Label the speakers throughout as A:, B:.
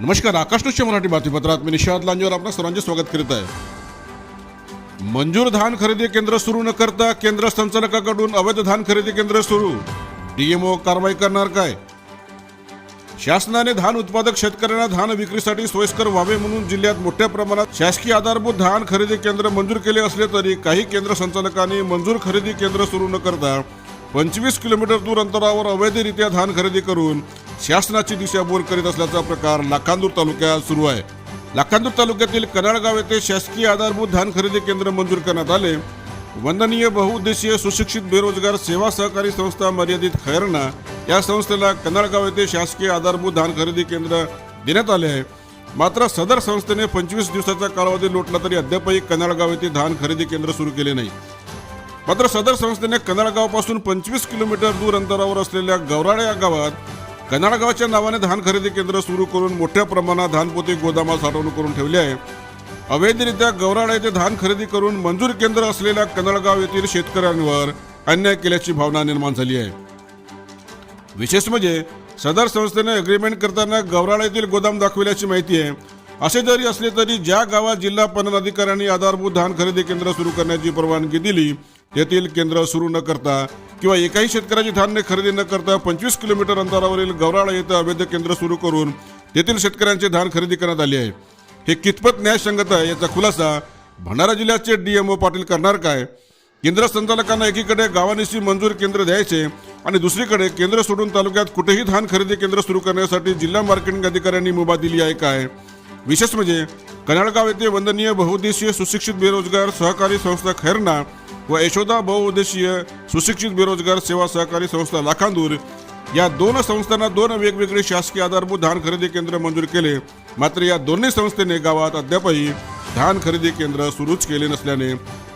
A: नमस्कार आकाशनुष्य मराठी बातमीपत्रात. मी निषाद लांजेवर आपल्या सर्वांचे स्वागत करीत आहे. मंजूर धान खरेदी केंद्र सुरू न करता केंद्र संचालकाकडून अवैध धान खरेदी केंद्र सुरू. डीएमओ कारवाई करणार काय? शासनाने धान उत्पादक शेतकऱ्यांना धान विक्रीसाठी सोयीस्कर व्हावे म्हणून जिल्ह्यात मोठ्या प्रमाणात शासकीय आधारभूत धान खरेदी केंद्र मंजूर केले असले तरी काही केंद्र संचालकांनी मंजूर खरेदी केंद्र सुरू न करता पंचवीस किलोमीटर दूर अंतरावर अवैधरित्या धान खरेदी करून शासनाची दिशाभूल करीत असल्याचा प्रकार लाखांदूर तालुक्यात सुरू आहे. लाखांदूर तालुक्यातील कनाळगाव येथे शासकीय आधारभूत धान खरेदी केंद्र मंजूर करण्यात आले. वंदनीय बहुउद्देशीय सुशिक्षित बेरोजगार सेवा सहकारी संस्था मर्यादित खैरना या संस्थेला कनाळगाव येथे शासकीय आधारभूत धान खरेदी केंद्र देण्यात आले आहे. मात्र सदर संस्थेने पंचवीस दिवसाचा कालावधी लोटला तरी अद्यापही कनाळगाव येथे धान खरेदी केंद्र सुरू केले नाही. मात्र सदर संस्थेने कनाळगावपासून पंचवीस किलोमीटर दूर अंतरावर असलेल्या गौराळा या गावात कनाळगावच्या नावाने धान खरेदी केंद्र सुरू करून मोठ्या प्रमाणात धानपोते गोदामात साठवणूक करून ठेवले आहे. अवैधरित्या गौराळा येथे धान खरेदी करून मंजूर केंद्र असलेल्या कनाळगाव येथील शेतकऱ्यांवर अन्याय केल्याची भावना निर्माण झाली आहे. विशेष म्हणजे सदर संस्थेने अग्रीमेंट करताना गौराळा येथील गोदाम दाखविल्याची माहिती आहे. असे जरी असले तरी ज्या गावात जिल्हा पणन अधिकाऱ्यांनी आधारभूत धान खरेदी केंद्र सुरू करण्याची परवानगी दिली तेथील केंद्र सुरू न करता किंवा एकाही शेतकऱ्याची धान्य खरेदी न करता पंचवीस किलोमीटर अंतरावरील गौराळा येथे अवैध केंद्र सुरू करून तेथील शेतकऱ्यांचे धान खरेदी करण्यात आले आहे. हे कितपत न्यायसंगत आहे याचा खुलासा भंडारा जिल्ह्याचे डीएमओ पाटील करणार काय? केंद्र संचालकांना एकीकडे गावानिशी मंजूर केंद्र द्यायचे आणि दुसरीकडे केंद्र सोडून तालुक्यात कुठेही धान खरेदी केंद्र सुरू करण्यासाठी जिल्हा मार्केटिंग अधिकाऱ्यांनी मुभा दिली आहे काय? विशेष म्हणजे कनाळगाव येथे वंदनीय बहुद्देशीय सुशिक्षित बेरोजगार सहकारी संस्था खैरना व यशोदा बहुउद्देशीय सुशिक्षित बेरोजगार सेवा सहकारी संस्था लाखांदूर या दोन संस्थांना दोन वेगवेगळे शासकीय आधारभूत धान खरेदी केंद्र मंजूर केले. मात्र या दोन्ही संस्थेने गावात अद्यापही धान खरेदी केंद्र सुरूच केले नसल्याने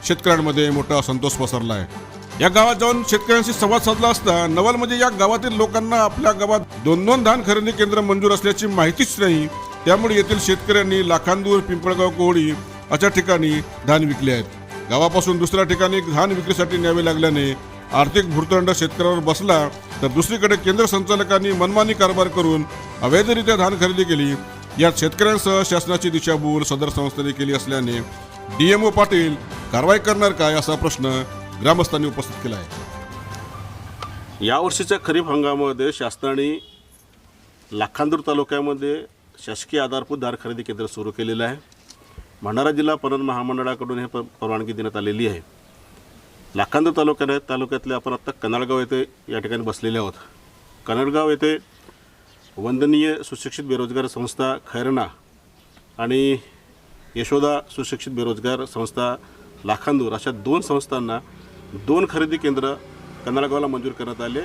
A: शेतकऱ्यांमध्ये मोठा संतोष पसरला आहे या गावात जाऊन शेतकऱ्यांशी संवाद साधला असता नवल म्हणजे या गावातील लोकांना आपल्या गावात दोन दोन धान खरेदी केंद्र मंजूर असल्याची माहितीच नाही. त्यामुळे येथील शेतकऱ्यांनी लाखांदूर पिंपळगाव कोहळी अशा ठिकाणी धान विकले आहेत. गावापासून दुसऱ्या ठिकाणी धान विक्रीसाठी न्यावे लागल्याने आर्थिक भूर्दंड शेतकऱ्यावर बसला तर दुसरीकडे केंद्र संचालकांनी मनमानी कारभार करून अवैधरित्या धान खरेदी केली. यात शेतकऱ्यांसह शासनाची दिशाभूल सदर संस्थेने केली असल्याने डीएमओ पाटील कारवाई करणार काय असा प्रश्न ग्रामस्थांनी उपस्थित केला आहे.
B: यावर्षीच्या खरीप हंगामामध्ये शासनाने लाखांदूर तालुक्यामध्ये शासकीय आधारभूत धान खरेदी केंद्र सुरू केलेलं आहे. भंडारा जिल्हा पणन महामंडळाकडून हे प- परवानगी देण्यात आलेली आहे. लाखांदूर तालुक्यात तालुक्यातले आपण आत्ता कनाळगाव येथे या ठिकाणी बसलेले आहोत. कनाळगाव येथे वंदनीय सुशिक्षित बेरोजगार संस्था खैरणा आणि यशोदा सुशिक्षित बेरोजगार संस्था लाखांदूर अशा दोन संस्थांना दोन खरेदी केंद्र कनाळगावला मंजूर करण्यात आले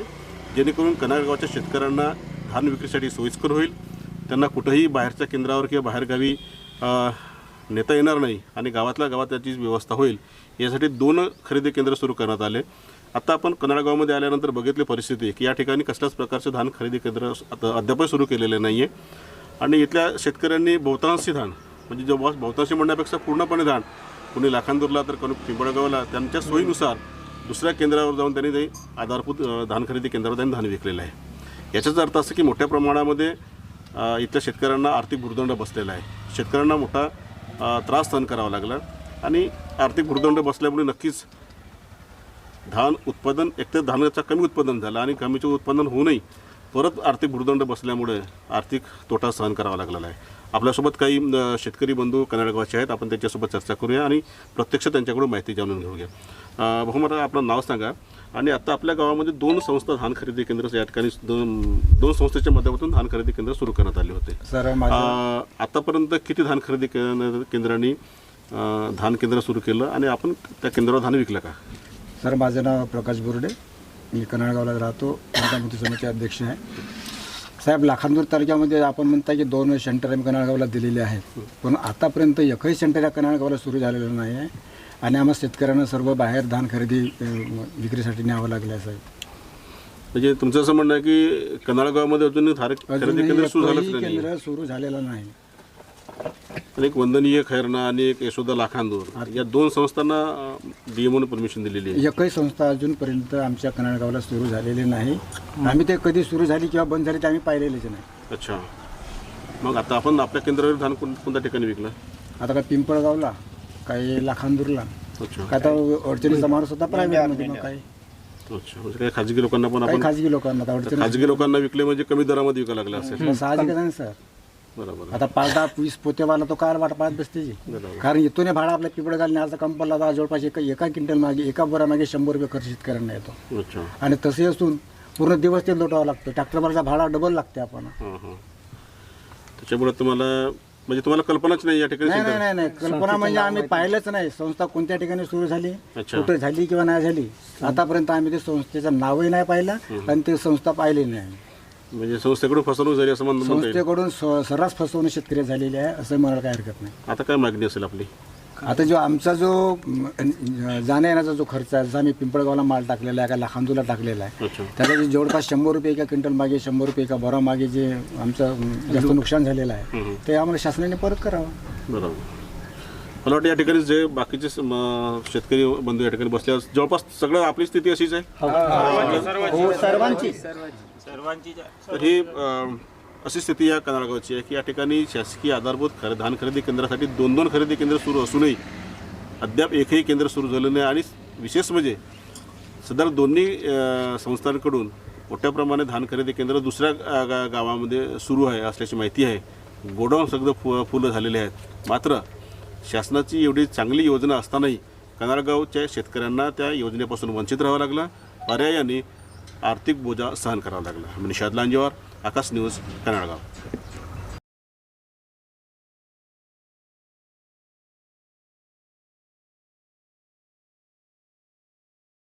B: जेणेकरून कनाळगावच्या शेतकऱ्यांना धान विक्रीसाठी सोयीस्कर होईल. त्यांना कुठंही बाहेरच्या केंद्रावर किंवा बाहेरगावी नेता येणार नाही आणि गावातल्या गावात त्याची व्यवस्था होईल यासाठी दोन खरेदी केंद्र सुरू करण्यात आले. आता आपण कनाळगावमध्ये आल्यानंतर बघितली परिस्थिती की या ठिकाणी कसल्याच प्रकारचे धान खरेदी केंद्र आता अद्यापही सुरू केलेले नाही आहे आणि इथल्या शेतकऱ्यांनी बहुतांशी धान म्हणजे जेव्हा बहुतांशी म्हणण्यापेक्षा पूर्णपणे धान कोणी लाखांदूरला तर कोणी पिंपळगावला त्यांच्या सोयीनुसार दुसऱ्या केंद्रावर जाऊन त्यांनी ते आधारभूत धान खरेदी केंद्रावर त्यांनी धान विकलेलं आहे. याचाच अर्थ असं की मोठ्या प्रमाणामध्ये इथल्या शेतकऱ्यांना आर्थिक भूर्दंड बसलेला आहे. शेतकऱ्यांना मोठा त्रास सहन करावा लागला. आणि आर्थिक भूर्दंड बसल्यामुळे नक्कीच धान उत्पादन एकतर धानाचं कमी उत्पादन झालं आणि कमीचे उत्पादन होऊनही परत आर्थिक भूर्दंड बसल्यामुळे आर्थिक तोटा सहन करावा लागलेला आहे. आपल्यासोबत काही शेतकरी बंधू कनाडगावचे आहेत आपण त्यांच्यासोबत चर्चा करूया आणि प्रत्यक्ष त्यांच्याकडून माहिती जाणून घेऊया. अ, भाऊ मला आपलं नाव सांगा. आणि आता आपल्या गावामध्ये दोन संस्था धान खरेदी केंद्र या ठिकाणी दोन दोन संस्थेच्या माध्यमातून धान खरेदी केंद्र सुरू करण्यात आले होते.
C: सर
B: आतापर्यंत किती धान खरेदी केंद्र- केंद्रांनी धान केंद्र सुरू केलं आणि आपण त्या केंद्रावर धान विकलं का?
C: सर माझं नाव प्रकाश बोर्डे. मी कनाळगावला राहतो. पंचामृती समिती अध्यक्ष आहे. साहेब लाखांदूर तालुक्यामध्ये आपण म्हणता की दोन सेंटर आम्ही कनाळगावला दिलेले आहेत. पण आतापर्यंत एकही सेंटर या कनाळगावला सुरू झालेलं नाही आहे. आणि आम्हाला शेतकऱ्यांना सर्व बाहेर धान खरेदी विक्रीसाठी न्यावं लागलं आहे साहेब.
B: म्हणजे तुमचं असं म्हणणं आहे की कनाळगावमध्ये अजून खरेदी केंद्र सुरू झालंच नाही
C: केंद्र सुरू झालेलं नाही.
B: आणि एक वंदनीय खैरना आणि एक यशोदा लाखांदूर या दोन संस्थांना डीएमओने परमिशन दिलेली आहे.
C: एकही संस्था अजूनपर्यंत आमच्या कनाळगावला सुरू झालेली नाही. आम्ही ते कधी सुरू झाली किंवा बंद झाली ते आम्ही पाहिलेलेच नाही.
B: अच्छा. मग आता आपण आपल्या केंद्रावर धान कोण कोणत्या ठिकाणी विकलं?
C: आता काय पिंपळगावला? काही लाखांदूरला
B: अच्छा
C: काय तर अडचणीचा माणूस होता प्रायव्हेटमध्ये मग काही.
B: अच्छा म्हणजे काही खाजगी लोकांना पण
C: काही
B: आपण
C: खाजगी लोकांना आता अडचणी
B: खाजगी लोकांना विकले म्हणजे कमी दरामध्ये विकायला लागले असेल.
C: साहजिकच आहे ना सर.
B: बरोबर.
C: आता पाच दहा वीस पोतेवाला तो काय वाट पाहत बसते जी.
B: बरोबर.
C: कारण इथून भाडा आपल्या पिपळगाव न्यायचा कंपनला आता जवळपास एका एका क्विंटल मागे एका बोरामागे शंभर रुपये खर्च शेतकऱ्यांना येतो.
B: अच्छा.
C: आणि तसे असून पूर्ण दिवस ते लोटावं लागतं. ट्रॅक्टरवरचा भाडा डबल लागते आपण.
B: हां हां. त्याच्यामुळे तुम्हाला म्हणजे तुम्हाला कल्पनाच नाही या ठिकाणी
C: नाही नाही नाही नाही. कल्पना म्हणजे आम्ही पाहिलंच नाही. संस्था कोणत्या ठिकाणी सुरू झाली
B: अच्छा.
C: कुठे झाली किंवा नाही झाली. आतापर्यंत आम्ही ते संस्थेचं नावही नाही पाहिलं आणि ते संस्था पाहिली नाही
B: म्हणजे संस्थेकडून फसवणूक झाली असं म्हणून म्हणता येईल
C: संस्थेकडून स- सर्रास फसवणूक शेतकरी झालेली आहे असं म्हणायला काही हरकत नाही.
B: आता काय मागणी असेल आपली?
C: आता जो आमचा जो जाण्या येण्याचा जो खर्च आहे जसा आम्ही पिंपळगावला माल टाकलेला आहे का लाखांदूला टाकलेला आहे त्याचा जे जवळपास शंभर रुपये एका क्विंटल मागे शंभर रुपये एका बरा मागे जे आमचं जास्त नुकसान झालेलं आहे. ते आम्हाला शासनाने परत करावं.
B: बरोबर. मला वाटतं या ठिकाणी जे बाकीचे शेतकरी बंधू या ठिकाणी बसले आहेत, जवळपास सगळं आपली स्थिती अशीच आहे?
C: सर्वांची.
B: तर ही अं, अशी स्थिती या कनाळगावची आहे की या ठिकाणी शासकीय आधारभूत खरे धान खरेदी केंद्रासाठी दोन दोन खरेदी केंद्र सुरू असूनही अद्याप एकही केंद्र सुरू झालं नाही आणि विशेष म्हणजे सदर दोन्ही संस्थांकडून मोठ्या प्रमाणे धान खरेदी केंद्र दुसऱ्या गा- गावामध्ये सुरू आहे असल्याची माहिती आहे. गोडाऊन सगळं फु फुलं झालेले आहेत. मात्र शासनाची एवढी चांगली योजना असतानाही कनाळगावच्या शेतकऱ्यांना त्या योजनेपासून वंचित राहावं लागलं. पर्यायाने आर्थिक बोजा सहन करावा लागला. निषाद लांजेवार आकाश न्यूज कनाळगाव